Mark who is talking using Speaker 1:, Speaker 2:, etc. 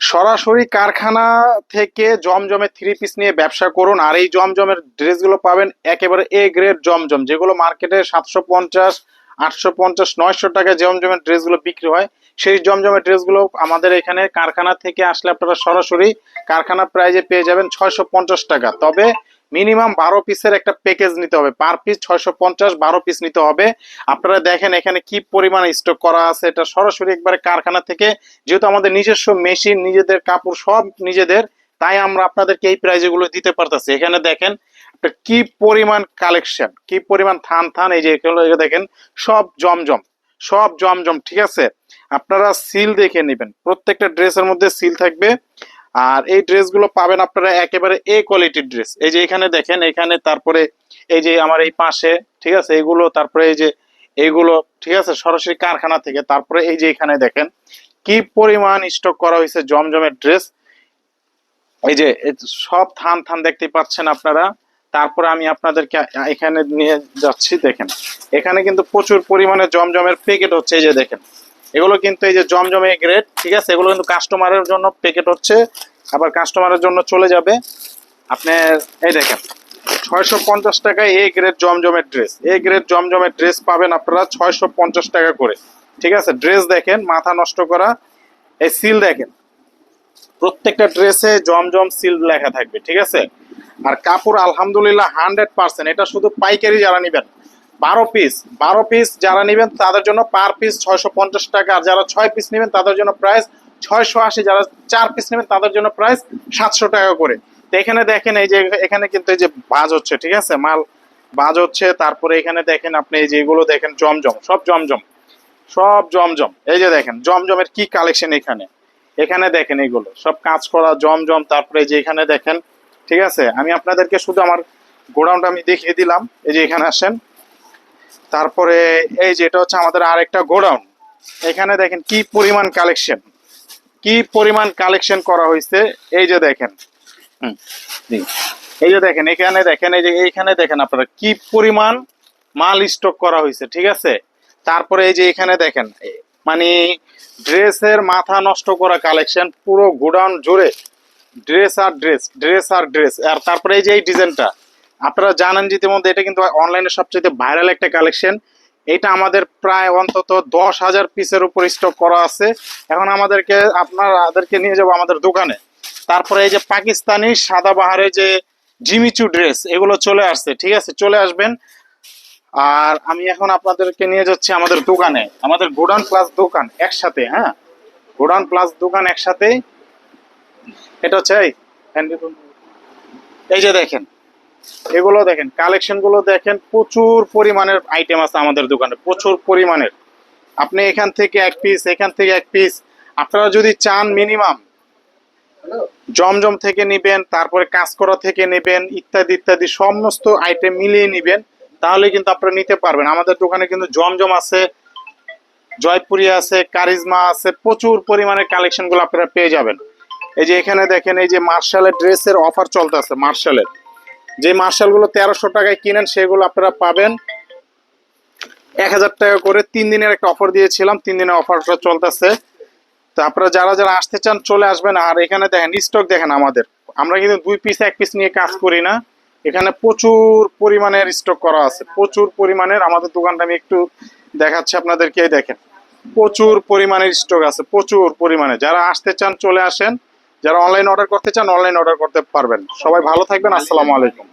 Speaker 1: সরাসরি কারখানা থেকে জমজমের থ্রি পিস নিয়ে ব্যবসা করুন, আর এই জমজমের ড্রেসগুলো পাবেন একেবারে এ গ্রেড জমজম। যেগুলো মার্কেটে সাতশো পঞ্চাশ, আটশো পঞ্চাশ, নয়শো টাকা জমজমের ড্রেসগুলো বিক্রি হয়, সেই জমজমের ড্রেসগুলো আমাদের এখানে কারখানা থেকে আসলে আপনারা সরাসরি কারখানা প্রাইজে পেয়ে যাবেন ছয়শো পঞ্চাশ টাকা। তবে মিনিমাম বারো পিসের একটা প্যাকেজ নিতে হবে। পার পিস ছয়শো পঞ্চাশ, বারো পিস নিতে হবে। আপনারা দেখেন এখানে কি পরিমাণে স্টক করা আছে। এটা সরাসরি একবারে কারখানা থেকে, যেহেতু আমাদের নিজস্ব মেশিন নিজেদের কাপড় সব নিজেদের, তাই আমরা আপনাদেরকে এই প্রাইজে গুলো দিতে পারতেছি। এখানে দেখেন কি পরিমাণ কালেকশন কি পরিমাণ থান থান, এই যে দেখেন, সব জমজম সব জমজম, ঠিক আছে? আপনারা সিল দেখে নেবেন। প্রত্যেকটা ড্রেসের মধ্যে সিল থাকবে। আর এই ড্রেসগুলো পাবেন আপনারা একেবারে এ কোয়ালিটির ড্রেস এই যে এখানে দেখেন, এখানে তারপরে এই যে আমার এই পাশে, ঠিক আছে? এগুলো, তারপরে এই যে এইগুলো ঠিক আছে? সরাসরি কারখানা থেকে। তারপরে এই যে এখানে দেখেন, কি পরিমাণ স্টক করা হয়েছে জমজমের ড্রেস এই যে সব থান থান দেখতে পাচ্ছেন আপনারা। তারপরে আমি আপনাদেরকে এখানে নিয়ে যাচ্ছি, দেখেন। এখানে কিন্তু প্রচুর পরিমাণে জমজমের প্যাকেট হচ্ছে, এই যে দেখেন। এগুলো কিন্তু এই যে জমজমে গ্রেড ঠিক আছে? এগুলো কিন্তু কাস্টমারের জন্য প্যাকেট হচ্ছে। আবার কাস্টমারের জন্য চলে যাবে। আপনি এই দেখেন, ছয়শো পঞ্চাশ টাকায় এ গ্রেড জমজমের ড্রেস এ গ্রেড জমজমের ড্রেস পাবেন আপনারা ছয়শো পঞ্চাশ টাকা করে। ঠিক আছে? ড্রেস দেখেন, মাথা নষ্ট করা। এই সিল দেখেন, প্রত্যেকটা ড্রেসে জমজম সিল লেখা থাকবে, ঠিক আছে? আর কাপড় আলহামদুলিল্লাহ হান্ড্রেড পার্সেন্ট এটা শুধু পাইকারি যারা নেবেন বারো পিস বারো পিস যারা নেবেন তাদের জন্য পার পিস ছয়শো পঞ্চাশ টাকা। আর যারা ছয় পিস নেবেন তাদের জন্য প্রাইস ছয়শো আশি। যারা চার পিস নেবেন তাদের জন্য প্রাইস সাতশো টাকা করে। তো এখানে দেখেন এই যে, এখানে কিন্তু এই যে বাজ হচ্ছে, ঠিক আছে? মাল বাজ হচ্ছে। তারপরে এখানে দেখেন আপনি এই যে এগুলো দেখেন জমজম, সব জমজম। সব জমজম। এই যে দেখেন, জমজমের কি কালেকশন এখানে? এখানে দেখেন এগুলো। সব কাজ করা জমজম। তারপরে যে এখানে দেখেন, ঠিক আছে? আমি আপনাদেরকে শুধু আমার গোডাউনটা আমি দেখিয়ে দিলাম। এই যে এখানে আসেন। তারপরে এই যে এটা হচ্ছে আমাদের আরেকটা গোডাউন। এখানে দেখেন কি পরিমাণ কালেকশন। কি পরিমাণ কালেকশন করা হয়েছে, এই যে দেখেন। এই যে দেখেন, এখানে দেখেন, এই যে এইখানে দেখেন আপনারা কি পরিমাণ মাল স্টক করা হয়েছে, ঠিক আছে? তারপরে এই যে এখানে দেখেন মানে ড্রেসের মাথা নষ্ট করা কালেকশন, পুরো গোডাউন জুড়ে। ড্রেস আর ড্রেস ড্রেস আর ড্রেস। আর তারপরে এই যে এই ডিজাইনটা আপনারা জানেন যে ইতিমধ্যে এটা কিন্তু অনলাইনে সবচেয়ে ভাইরাল একটা কালেকশন এটা আমাদের প্রায় অন্তত দশ হাজার পিসের উপর স্টক করা আছে। এখন আমাদেরকে আপনাদেরকে নিয়ে যাব আমাদের দোকানে। তারপরে এই যে পাকিস্তানি সাদাবাহারে যে জিমিচু ড্রেস এগুলো চলে আসছে, ঠিক আছে? চলে আসবেন। আর আমি এখন আপনাদেরকে নিয়ে যাচ্ছি আমাদের দোকানে। আমাদের গোডাউন প্লাস দোকান একসাথে হ্যাঁ? গোডাউন প্লাস দোকান একসাথে এটা হচ্ছে এই যে দেখেন। এগুলো দেখেন কালেকশনগুলো দেখেন প্রচুর পরিমাণের আইটেম আছে আমাদের দোকানে প্রচুর পরিমাণের। আপনি এখান থেকে এক পিস এখান থেকে এক পিস আপনারা যদি চান মিনিমাম জমজম থেকে নেবেন তারপরে কাজ করা থেকে নেবেন ইত্যাদি ইত্যাদি সমস্ত আইটেম মিলিয়ে নেবেন তাহলে কিন্তু আপনারা নিতে পারবেন। আমাদের দোকানে কিন্তু জমজম আছে জয়পুরি আছে কারিজমা আছে প্রচুর পরিমাণের কালেকশনগুলো আপনারা পেয়ে যাবেন। এই যে এখানে দেখেন এই যে মার্শালের ড্রেসের অফার চলতেছে মার্শালের। যে মার্শালগুলো তেরোশো টাকায় কিনেন, সেগুলো আপনারা পাবেন। এক হাজার টাকা করে তিন দিনের একটা অফার দিয়েছিলাম, তিন দিনের অফারটা চলতেছে। তো আপনারা যারা যারা আসতে চান, চলে আসবেন। আর এখানে দেখেন স্টক দেখেন আমাদের। আমরা কিন্তু দুই পিস এক পিস নিয়ে কাজ করি না। এখানে প্রচুর পরিমাণের স্টক করা আছে। প্রচুর পরিমাণের, আমাদের দোকানটা আমি একটু দেখাচ্ছি আপনাদেরকে দেখেন। প্রচুর পরিমাণের স্টক আছে, প্রচুর পরিমাণে। যারা আসতে চান, চলে আসেন। যারা অনলাইন অর্ডার করতে চান অনলাইন অর্ডার করতে পারবেন। সবাই ভালো থাকবেন আসসালামু আলাইকুম।